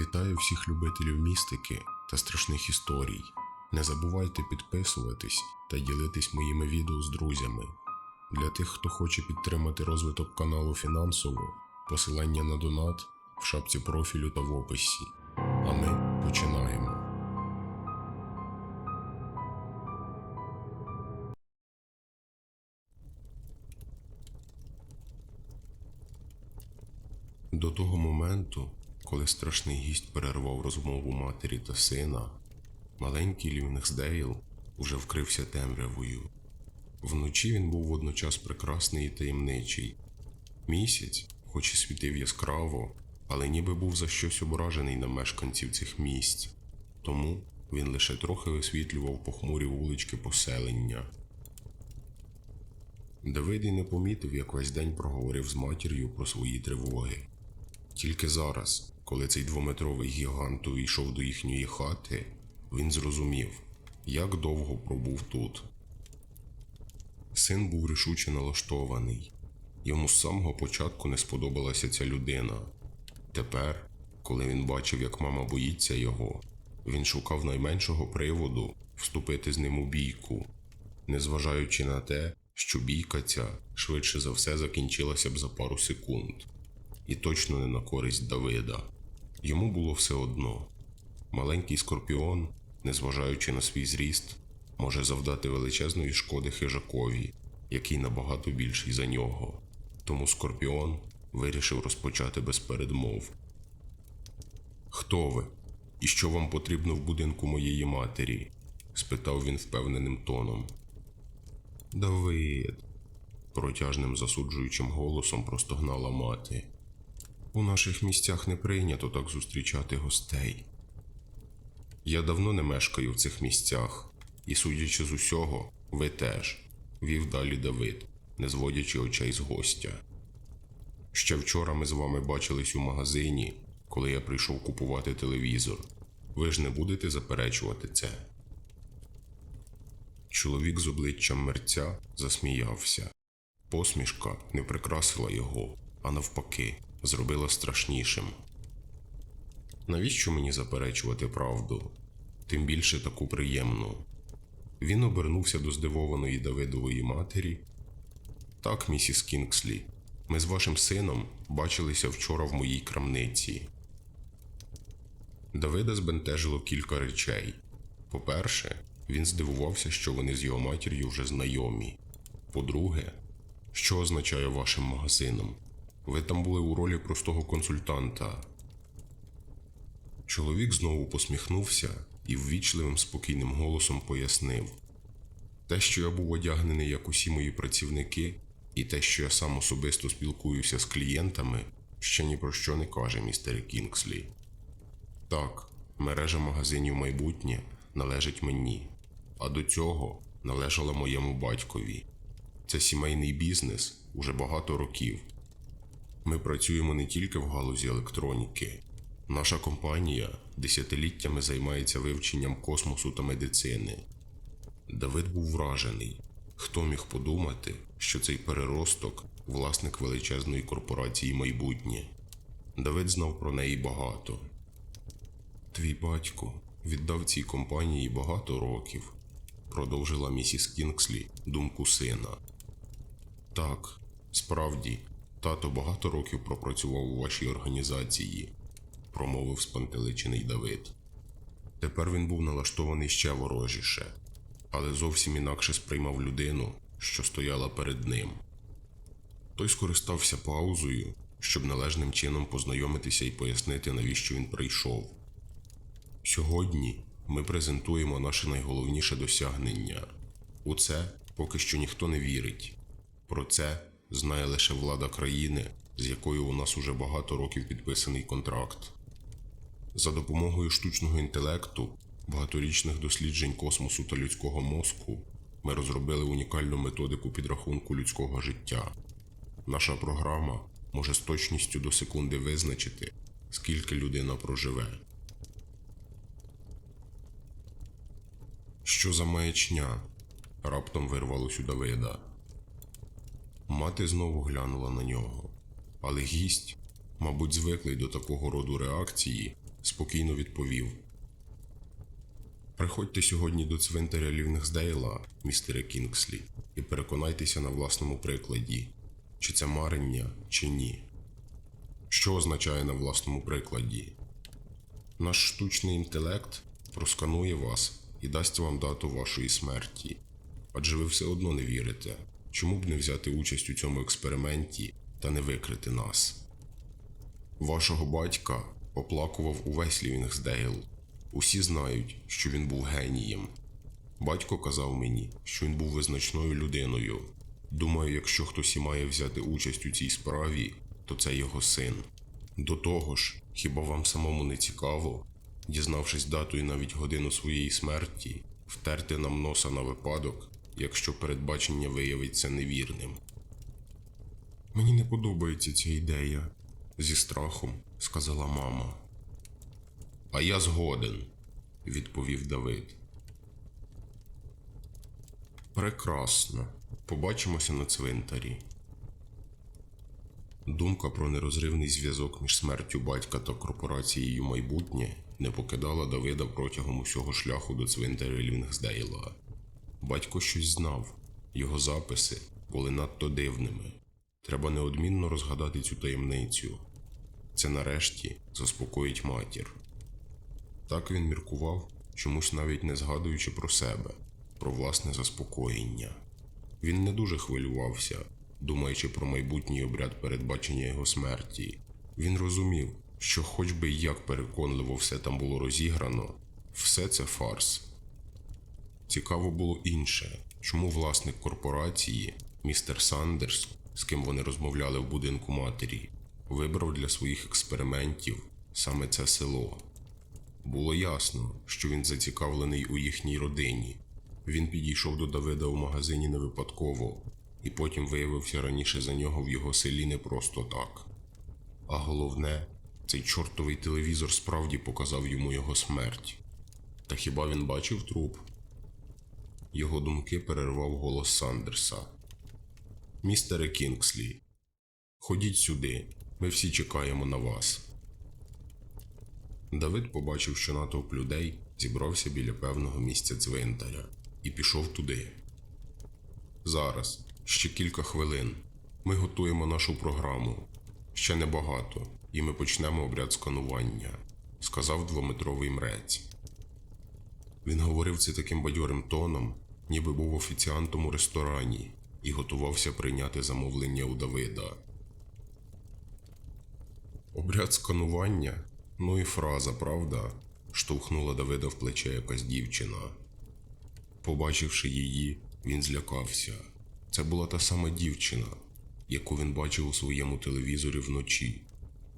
Вітаю всіх любителів містики та страшних історій. Не забувайте підписуватись та ділитись моїми відео з друзями. Для тих, хто хоче підтримати розвиток каналу фінансово, посилання на донат в шапці профілю та в описі. А ми починаємо. До того моменту, коли страшний гість перервав розмову матері та сина, маленький Лівнесдейл уже вкрився темрявою. Вночі він був водночас прекрасний і таємничий. Місяць, хоч і світив яскраво, але ніби був за щось ображений на мешканців цих місць, тому він лише трохи висвітлював похмурі вулички поселення. Давид і не помітив, як весь день проговорив з матір'ю про свої тривоги. Тільки зараз, коли цей двометровий гігант увійшов до їхньої хати, він зрозумів, як довго пробув тут. Син був рішуче налаштований. Йому з самого початку не сподобалася ця людина. Тепер, коли він бачив, як мама боїться його, він шукав найменшого приводу вступити з ним у бійку, незважаючи на те, що бійка ця швидше за все закінчилася б за пару секунд і точно не на користь Давида. Йому було все одно. Маленький скорпіон, незважаючи на свій зріст, може завдати величезної шкоди хижакові, який набагато більший за нього. Тому скорпіон вирішив розпочати без передмов. Хто ви? І що вам потрібно в будинку моєї матері? спитав він впевненим тоном. Давид, протяжним засуджуючим голосом простогнала мати. У наших місцях не прийнято так зустрічати гостей. Я давно не мешкаю в цих місцях, і, судячи з усього, ви теж, вів далі Давид, не зводячи очей з гостя. Ще вчора ми з вами бачились у магазині, коли я прийшов купувати телевізор. Ви ж не будете заперечувати це. Чоловік з обличчям мерця засміявся. Посмішка не прикрасила його, а навпаки, зробила страшнішим. Навіщо мені заперечувати правду? Тим більше таку приємну. Він обернувся до здивованої Давидової матері. Так, місіс Кінгслі, ми з вашим сином бачилися вчора в моїй крамниці. Давида збентежило кілька речей. По-перше, він здивувався, що вони з його матір'ю вже знайомі. По-друге, що означає вашим магазином? Ви там були у ролі простого консультанта. Чоловік знову посміхнувся і ввічливим спокійним голосом пояснив: те, що я був одягнений як усі мої працівники, і те, що я сам особисто спілкуюся з клієнтами, ще ні про що не каже містер Кінгслі. Так, мережа магазинів майбутнє належить мені, а до цього належала моєму батькові. Це сімейний бізнес уже багато років. Ми працюємо не тільки в галузі електроніки. Наша компанія десятиліттями займається вивченням космосу та медицини. Давид був вражений. Хто міг подумати, що цей переросток власник величезної корпорації майбутнє. Давид знав про неї багато. Твій батько віддав цій компанії багато років, продовжила місіс Кінгслі думку сина. Так, справді, тато багато років пропрацював у вашій організації, промовив спантеличений Давид. Тепер він був налаштований ще ворожіше, але зовсім інакше сприймав людину, що стояла перед ним. Той скористався паузою, щоб належним чином познайомитися і пояснити, навіщо він прийшов. Сьогодні ми презентуємо наше найголовніше досягнення. У це поки що ніхто не вірить. Про це знає лише влада країни, з якою у нас уже багато років підписаний контракт. За допомогою штучного інтелекту, багаторічних досліджень космосу та людського мозку ми розробили унікальну методику підрахунку людського життя. Наша програма може з точністю до секунди визначити, скільки людина проживе. Що за маячня? раптом вирвалось у Давида. Мати знову глянула на нього, але гість, мабуть, звиклий до такого роду реакції, спокійно відповів. Приходьте сьогодні до цвинтаря Лівнесдейла, містере Кінгслі, і переконайтеся на власному прикладі, чи це марення, чи ні. Що означає на власному прикладі? Наш штучний інтелект просканує вас і дасть вам дату вашої смерті. Адже ви все одно не вірите. Чому б не взяти участь у цьому експерименті та не викрити нас? Вашого батька оплакував увесь Лівінгсдейл. Усі знають, що він був генієм. Батько казав мені, що він був визначною людиною. Думаю, якщо хтось і має взяти участь у цій справі, то це його син. До того ж, хіба вам самому не цікаво, дізнавшись дату і навіть годину своєї смерті, втерти нам носа на випадок, якщо передбачення виявиться невірним. Мені не подобається ця ідея, зі страхом сказала мама. А я згоден, відповів Давид. Прекрасно. Побачимося на цвинтарі. Думка про нерозривний зв'язок між смертю батька та корпорацією майбутнє не покидала Давида протягом усього шляху до цвинтаря Лівнгсдейла. Батько щось знав, його записи були надто дивними. Треба неодмінно розгадати цю таємницю. Це нарешті заспокоїть матір. Так він міркував, чомусь навіть не згадуючи про себе, про власне заспокоєння. Він не дуже хвилювався, думаючи про майбутній обряд передбачення його смерті. Він розумів, що, хоч би як переконливо все там було розіграно, все це фарс. Цікаво було інше, чому власник корпорації, містер Сандерс, з ким вони розмовляли в будинку матері, вибрав для своїх експериментів саме це село. Було ясно, що він зацікавлений у їхній родині. Він підійшов до Давида у магазині не випадково, і потім виявився раніше за нього в його селі не просто так. А головне, цей чортовий телевізор справді показав йому його смерть. Та хіба він бачив труп? Його думки перервав голос Сандерса. Містере Кінгслі, ходіть сюди, ми всі чекаємо на вас. Давид побачив, що натовп людей зібрався біля певного місця цвинтаря і пішов туди. Зараз, ще кілька хвилин. Ми готуємо нашу програму. Ще небагато, і ми почнемо обряд сканування, сказав двометровий мрець. Він говорив це таким бадьорим тоном, ніби був офіціантом у ресторані і готувався прийняти замовлення у Давида. Обряд сканування? Ну і фраза, правда? штовхнула Давида в плече якась дівчина. Побачивши її, він злякався. Це була та сама дівчина, яку він бачив у своєму телевізорі вночі.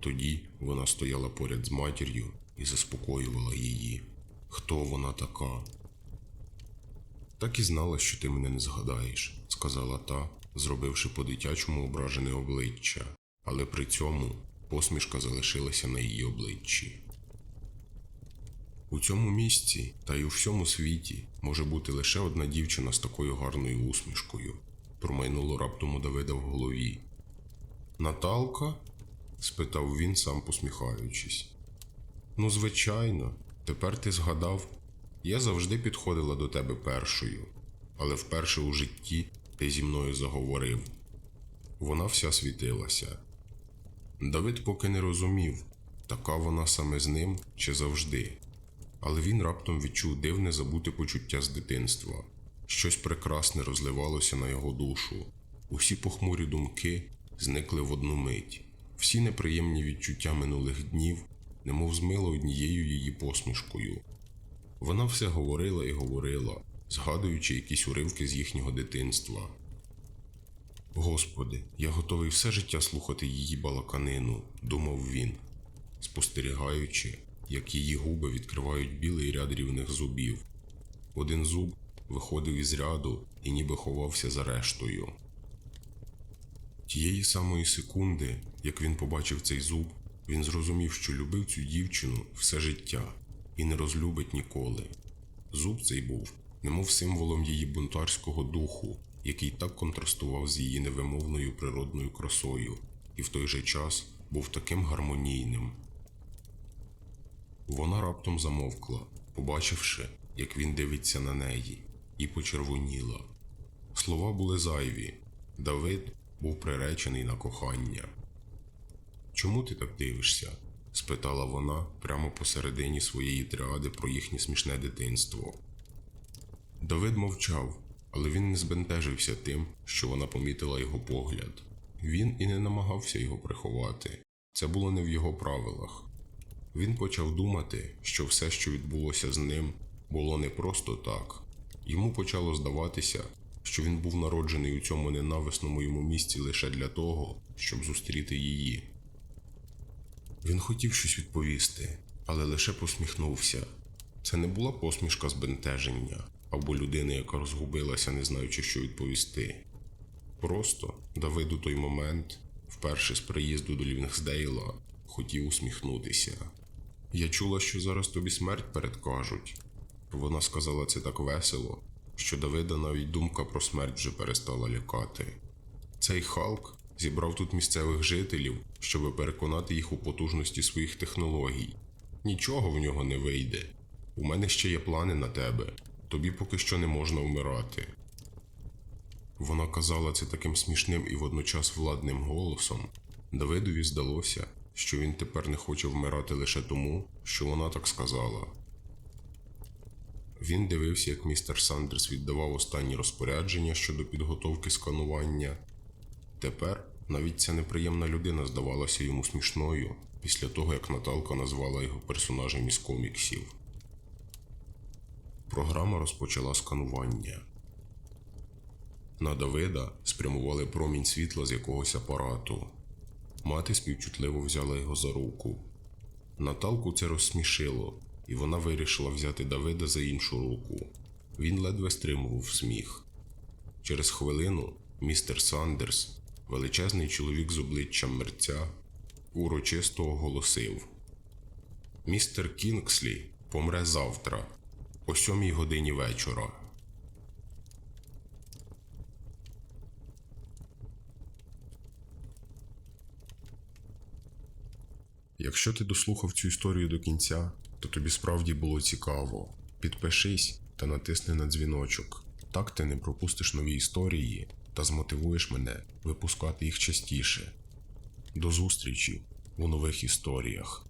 Тоді вона стояла поряд з матір'ю і заспокоювала її. Хто вона така? Так і знала, що ти мене не згадаєш, сказала та, зробивши по-дитячому ображене обличчя, але при цьому посмішка залишилася на її обличчі. У цьому місці та й у всьому світі може бути лише одна дівчина з такою гарною усмішкою, промайнуло раптом у Давида в голові. Наталка? спитав він, сам посміхаючись. Ну, звичайно, тепер ти згадав, я завжди підходила до тебе першою, але вперше у житті ти зі мною заговорив. Вона вся світилася. Давид поки не розумів, така вона саме з ним чи завжди. Але він раптом відчув дивне забуте почуття з дитинства. Щось прекрасне розливалося на його душу. Усі похмурі думки зникли в одну мить. Всі неприємні відчуття минулих днів, немов змило однією її посмішкою. Вона все говорила і говорила, згадуючи якісь уривки з їхнього дитинства. Господи, я готовий все життя слухати її балаканину, думав він, спостерігаючи, як її губи відкривають білий ряд рівних зубів. Один зуб виходив із ряду і ніби ховався за рештою. Тієї самої секунди, як він побачив цей зуб, він зрозумів, що любив цю дівчину все життя і не розлюбить ніколи. Зуб цей був, немов символом її бунтарського духу, який так контрастував з її невимовною природною красою, і в той же час був таким гармонійним. Вона раптом замовкла, побачивши, як він дивиться на неї, і почервоніла. Слова були зайві. Давид був приречений на кохання. Чому ти так дивишся? Спитала вона прямо посередині своєї триади про їхнє смішне дитинство. Давид мовчав, але він не збентежився тим, що вона помітила його погляд. Він і не намагався його приховати. Це було не в його правилах. Він почав думати, що все, що відбулося з ним, було не просто так. Йому почало здаватися, що він був народжений у цьому ненависному йому місці лише для того, щоб зустріти її. Він хотів щось відповісти, але лише посміхнувся. Це не була посмішка збентеження або людини, яка розгубилася, не знаючи, що відповісти. Просто Давид у той момент, вперше з приїзду до Лівінгсдейла, хотів усміхнутися. Я чула, що зараз тобі смерть передкажуть. Вона сказала це так весело, що Давида навіть думка про смерть вже перестала лякати. Цей Халк зібрав тут місцевих жителів, щоб переконати їх у потужності своїх технологій. Нічого в нього не вийде. У мене ще є плани на тебе. Тобі поки що не можна вмирати. Вона казала це таким смішним і водночас владним голосом. Давидові здалося, що він тепер не хоче вмирати лише тому, що вона так сказала. Він дивився, як містер Сандерс віддавав останні розпорядження щодо підготовки сканування. Тепер навіть ця неприємна людина здавалася йому смішною після того, як Наталка назвала його персонажем із коміксів. Програма розпочала сканування. На Давида спрямували промінь світла з якогось апарату. Мати співчутливо взяла його за руку. Наталку це розсмішило, і вона вирішила взяти Давида за іншу руку. Він ледве стримував сміх. Через хвилину містер Сандерс, величезний чоловік з обличчям мерця, урочисто оголосив: Містер Кінгслі помре завтра, о сьомій годині вечора. Якщо ти дослухав цю історію до кінця, то тобі справді було цікаво. Підпишись та натисни на дзвіночок. Так ти не пропустиш нові історії та змотивуєш мене випускати їх частіше. До зустрічі у нових історіях.